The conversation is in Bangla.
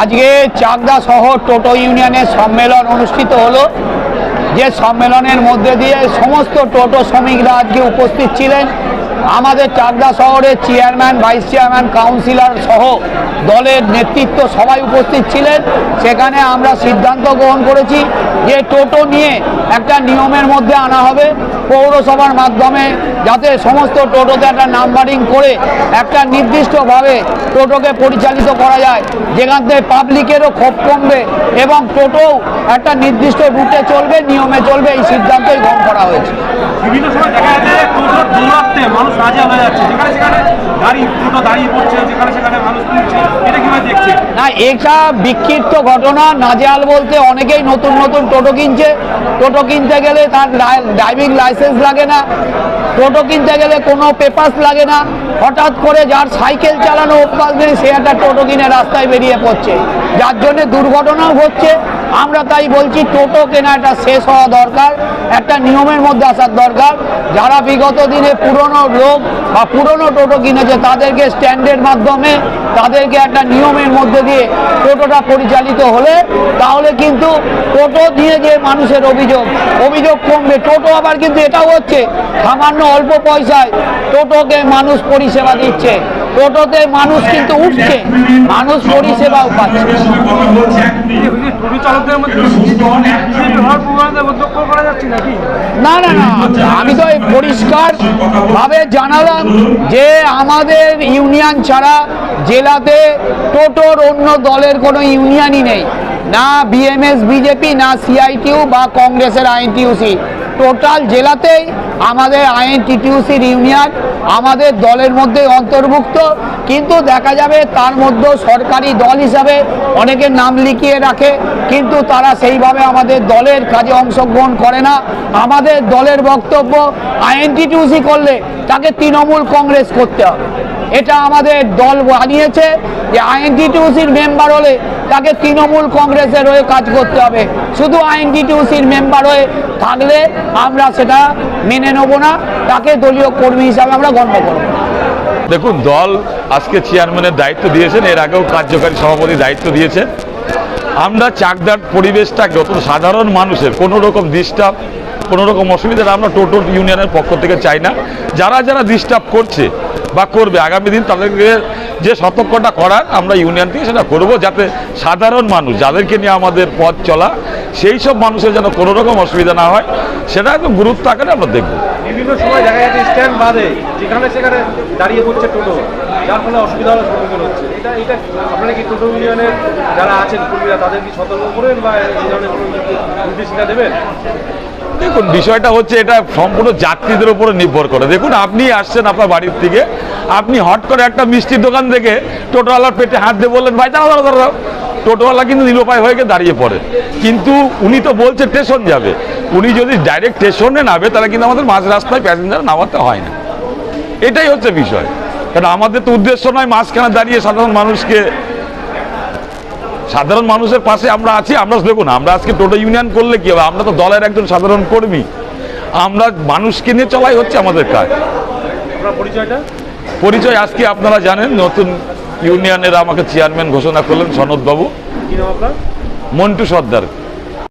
আজকে চাকদা শহর টোটো ইউনিয়নের সম্মেলন অনুষ্ঠিত হলো। যে সম্মেলনের মধ্যে দিয়ে সমস্ত টোটো শ্রমিকরা আজকে উপস্থিত ছিলেন। আমাদের চাকদা শহরের চেয়ারম্যান, ভাইস চেয়ারম্যান, কাউন্সিলর সহ দলের নেতৃত্ব সবাই উপস্থিত ছিলেন। সেখানে আমরা সিদ্ধান্ত গ্রহণ করেছি যে টোটো নিয়ে একটা নিয়মের মধ্যে আনা হবে, পৌরসভার মাধ্যমে যাতে সমস্ত টোটোতে একটা নাম্বারিং করে একটা নির্দিষ্টভাবে টোটোকে পরিচালিত করা যায়, যেখান থেকে পাবলিকেরও ক্ষোভ কমবে এবং টোটো একটা নির্দিষ্ট রুটে চলবে, নিয়মে চলবে, এই সিদ্ধান্তই গ্রহণ করা হয়েছে। মানুষ হয়ে যাচ্ছে। সেখানে গাড়ি দাঁড়িয়ে পড়ছে সেখানে মানুষ না, এটা বিক্ষিপ্ত ঘটনা। নাজেহাল বলতে অনেকেই নতুন নতুন টোটো কিনছে। টোটো কিনতে গেলে তার ড্রাইভিং লাইসেন্স লাগে না। টোটো কিনতে গেলে কোনো পেপার্স লাগে না। হঠাৎ করে যার সাইকেল চালানো অভ্যাস নেই, সে একটা টোটো কিনে রাস্তায় বেরিয়ে পড়ছে। যার জন্যে দুর্ঘটনাও হচ্ছে। আমরা তাই বলছি টোটো কেনাটা শেষ হওয়া দরকার, একটা নিয়মের মধ্যে আসার দরকার। যারা বিগত দিনে পুরনো লোক বা পুরনো টোটো কিনেছে, তাদেরকে স্ট্যান্ডের মাধ্যমে তাদেরকে একটা নিয়মের মধ্যে দিয়ে টোটোটা পরিচালিত হলে, তাহলে কিন্তু টোটো দিয়ে যে মানুষের অভিযোগ অভিযোগ কমবে। টোটো আবার কিন্তু এটাও হচ্ছে, সামান্য অল্প পয়সায় টোটোকে মানুষ পরিষেবা দিচ্ছে। টোটোতে মানুষ কিন্তু উঠছে। মানুষ পরিষেবাও পাচ্ছে। না না না। আমি তো পরিষ্কার ভাবে জানালাম যে আমাদের ইউনিয়ন ছাড়া জেলাতে টোটোর অন্য দলের কোনো ইউনিয়নই নেই। না বিএমএস বিজেপি না সিআইটিউ বা কংগ্রেসের আইএনটিউসি টোটাল জেলাতেই আমাদের আইএনটিটিউসির ইউনিয়ন আমাদের দলের মধ্যে অন্তর্ভুক্ত। কিন্তু দেখা যাবে তার মধ্যেও সরকারি দল হিসাবে অনেকের নাম লিখিয়ে রাখে, কিন্তু তারা সেইভাবে আমাদের দলের কাজে অংশগ্রহণ করে না। আমাদের দলের বক্তব্য আইএনটিটিউসি করলে তাকে তৃণমূল কংগ্রেস করতে হবে। এটা আমাদের দল বানিয়েছে যে আইএনটিটিউসির মেম্বার হলে তাকে তৃণমূল কংগ্রেসের হয়ে কাজ করতে হবে। শুধু আইএনটিটিউসির মেম্বার হয়ে থাকলে আমরা সেটা মেনে নেব না, তাকে দলীয় কর্মী হিসাবে আমরা গণ্য করব। দেখুন, দল আজকে চেয়ারম্যানের দায়িত্ব দিয়েছেন, এর আগেও কার্যকারী সভাপতি দায়িত্ব দিয়েছেন। আমরা চাকদার পরিবেশটা যত সাধারণ মানুষের, কোনো রকম ডিস্টার্ব কোনো রকম অসুবিধা আমরা টোটো ইউনিয়নের পক্ষ থেকে চাই না। যারা যারা ডিস্টার্ব করছে বা করবে। আগামী দিন তাদেরকে যে সতর্কটা করার আমরা ইউনিয়ন থেকে সেটা করব যাতে সাধারণ মানুষ যাদেরকে নিয়ে আমাদের পথ চলা, সেই সব মানুষের যেন কোনো রকম অসুবিধা না হয়, সেটা একদম গুরুত্ব আকারে আমরা দেখব। বিভিন্ন সময় দেখা যাচ্ছে স্ট্যান্ড বাদে যেখানে সেখানে দাঁড়িয়ে পড়ছে টোটো, যার ফলে অসুবিধা হওয়ার সম্মুখীন হচ্ছে। এটা এটা আপনারা কি টোটো ইউনিয়নের যারা আছেন, কর্মীরা, তাদের কি সতর্ক করবেন বা এই ধরনের নির্দেশিকা দেবেন? দেখুন, বিষয়টা হচ্ছে এটা সম্পূর্ণ যাত্রীদের উপরে নির্ভর করে। দেখুন, আপনি আসছেন আপনার বাড়ির থেকে আপনি হট করে একটা মিষ্টির দোকান থেকে টোটোওয়ালার পেটে হাত দিয়ে বললেন, ভাই, দাঁড়াও দাঁড়াও দাঁড়াও। টোটোওয়ালা কিন্তু নিরুপায় হয়ে গিয়ে দাঁড়িয়ে পড়ে। কিন্তু উনি তো বলছে, স্টেশন যাবে। উনি যদি ডাইরেক্ট স্টেশনে নামে, তাহলে কিন্তু আমাদের মাঝ রাস্তায় প্যাসেঞ্জার নামাতে হয় না। এটাই হচ্ছে বিষয়। কারণ আমাদের তো উদ্দেশ্য নয় মাঝখানে দাঁড়িয়ে সাধারণ মানুষকে সাধারণ মানুষের পাশে আমরা আছি আমরা দেখুন আমরা আজকে টোটো ইউনিয়ন করলে কি হবে? আমরা তো দলের একজন সাধারণ কর্মী। আমরা মানুষকে নিয়ে চলাই হচ্ছে আমাদের কাজ। পরিচয়টা? পরিচয় আজকে আপনারা জানেন নতুন ইউনিয়নের আমাকে চেয়ারম্যান ঘোষণা করলেন সনদবাবু। মন্টু সর্দার।